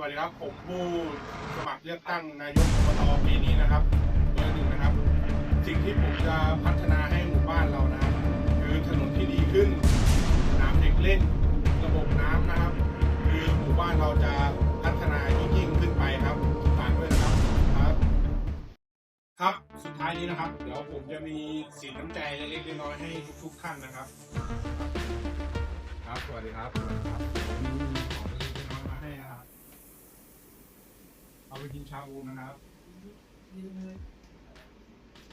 วัสดีครับ ผมผู้สมัครเลือกตั้งนายกอบตปีนี้นะครับเบอร์หนึ่งนะครับ สิ่งที่ผมจะพัฒนาให้หมู่บ้านเรานะครับคือถนนที่ดีขึ้นสนามเด็กเล่น ระบบน้ำนะครับ คือหมู่บ้านเราจะพัฒนายิ่งยิ่งขึ้นไปครับฝากด้วยนะครับครับ ครับสุดท้ายนี้นะครับ เดี๋ยวผมจะมีสีน้ำใจเล็กๆน้อยๆให้ทุกๆท่านนะครับ ครับสวัสดีครับสวัสดีครับผม เอาไปกินชาบูนะครับ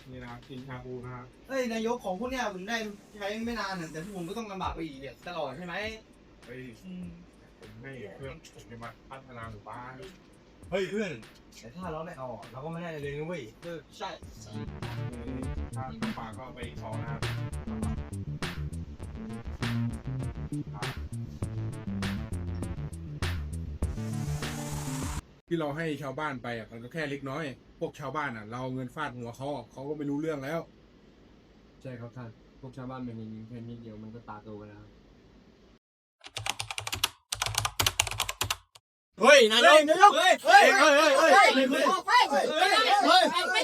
นี่นะครับกินชาบูนะครับเอ้ยนายกของพวกเนี้ยผมได้ใช้ไม่นานน่ะแต่พวกผมก็ต้องลำบากไปอีกเนี่ยตลอดใช่ไหมเฮ้ยผมให้เพื่อนผมจะมาพัฒนาหมู่บ้านเฮ้ยเพื่อนแต่ถ้าเราไม่เอาอะเราก็ไม่ได้เลยนะเว้ยเออใช่ถ้าปากก็เอาไปอีกสองนะครับ ที่เราให้ชาวบ้านไปอะมันก็แค่เล็กน้อย พวกชาวบ้านอะ เราเอาเงินฟาดหัวเขาอะเขาก็ไม่รู้เรื่องแล้ว ใช่ครับท่าน พวกชาวบ้านเป็นอย่างนี้แค่นิดเดียวมันก็ตาโตกันแล้วครับ เฮ้ยนายกนายกเฮ้ยเฮ้ยเฮ้ยเฮ้ยเฮ้ยเฮ้ยเฮ้ยไฟ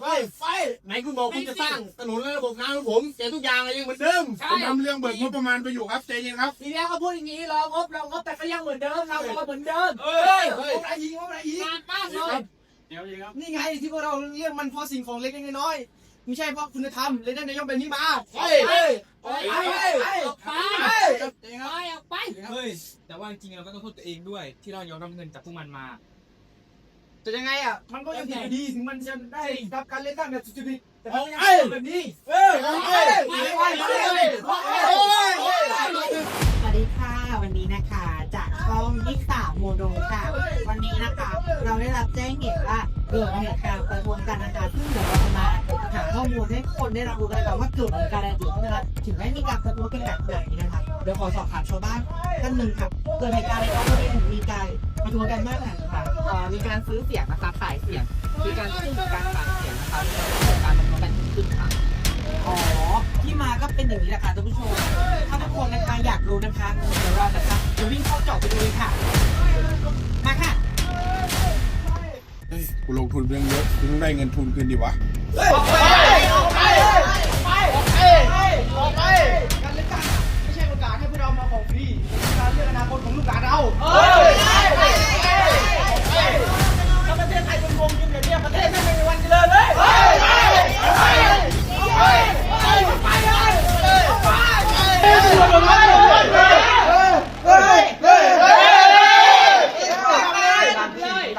ไฟไฟไหน คุณบอกคุณจะสร้างถนนและระบบน้ำให้ผมแต่ทุกอย่างยังเหมือนเดิมผมทำเรื่องเบิกงบประมาณไปอยู่ครับใจเย็นครับ ทีแรกเขาพูดอย่างนี้เรางบเรางบแต่ก็ยังเหมือนเดิมเราก็เหมือนเดิมเฮ้ยพวกนายยิงพวกนายยิงงานมากเลยเดี๋ยวดีครับนี่ไงที่พวกเราเรียกมันเพราะสิ่งของเล็กๆน้อยๆไม่ใช่เพราะคุณธรรมเลยได้นายกแบบนี้มาเฮ้ยเฮ้ยไปไปไปไปออกไป เฮ้ย แต่ว่าจริงๆเราก็ต้องโทษตัวเองด้วย ที่เรายอมรับเงินจากพวกมันมา จะยังไงอะมันก็ยังผิดอยู่ดีถึงมันจะได้รับการเลือกตั้งแบบสุจริตแต่มันยังเป็นแบบนี้เฮ้ยเฮ้ยเฮ้ยเฮ้ยเฮ้ยเฮ้ยเฮ้ยสวัสดีค่ะวันนี้นะคะจากช่องยิกสามโมโดค่ะ วันนี้นะคะ เราได้รับแจ้งเหตุว่าเกิดเหตุการณ์ประท้วงกันนะคะซึ่งเดี๋ยวเราจะมาหาข้อมูลให้คนได้รับรู้กันค่ะว่าเกิดเหตุการณ์อะไรขึ้นนะคะถึงได้มีการประท้วงกันแบบนี้นะคะเดี๋ยวขอสอบถามชาวบ้านท่านหนึ่งค่ะเกิดเหตุการณ์อะไรขึ้น ถึงมีการประท้วกันมากนาดนี้ค่ะเอ่อมีการซื้อเสียงนะคะขายเสียง มีการซื้อการขายเสียงนะคะเพื่อการลงคะแนนขึ้นค่ะอ๋อที่มาก็เป็นอย่างนี้แหละค่ะท่านผู้ชม ถ้าทุกคนนะคะอยากรู้นะคะเดี๋ยวเรานะคะจะวิ่งเข้าเจาะไปดูเลยค่ะ มาค่ะเฮ้ยกูลงทุนเรื่องเยอะกูต้องได้เงินทุนคืนดีวะการ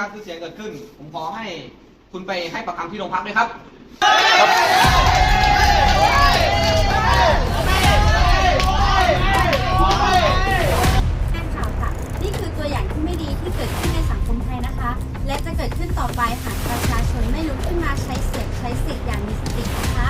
ากชื่อเสียงเกิดขึ้น ผมขอให้คุณไปให้ประคำที่โรงพักด้วยครับแจ้งข่าวค่ะ นี่คือตัวอย่างที่ไม่ดีที่เกิดขึ้นในสังคมไทยนะคะ และจะเกิดขึ้นต่อไปหากประชาชนไม่ลุกขึ้นมาใช้เสียงใช้สิทธิ์อย่างมีสตินะคะ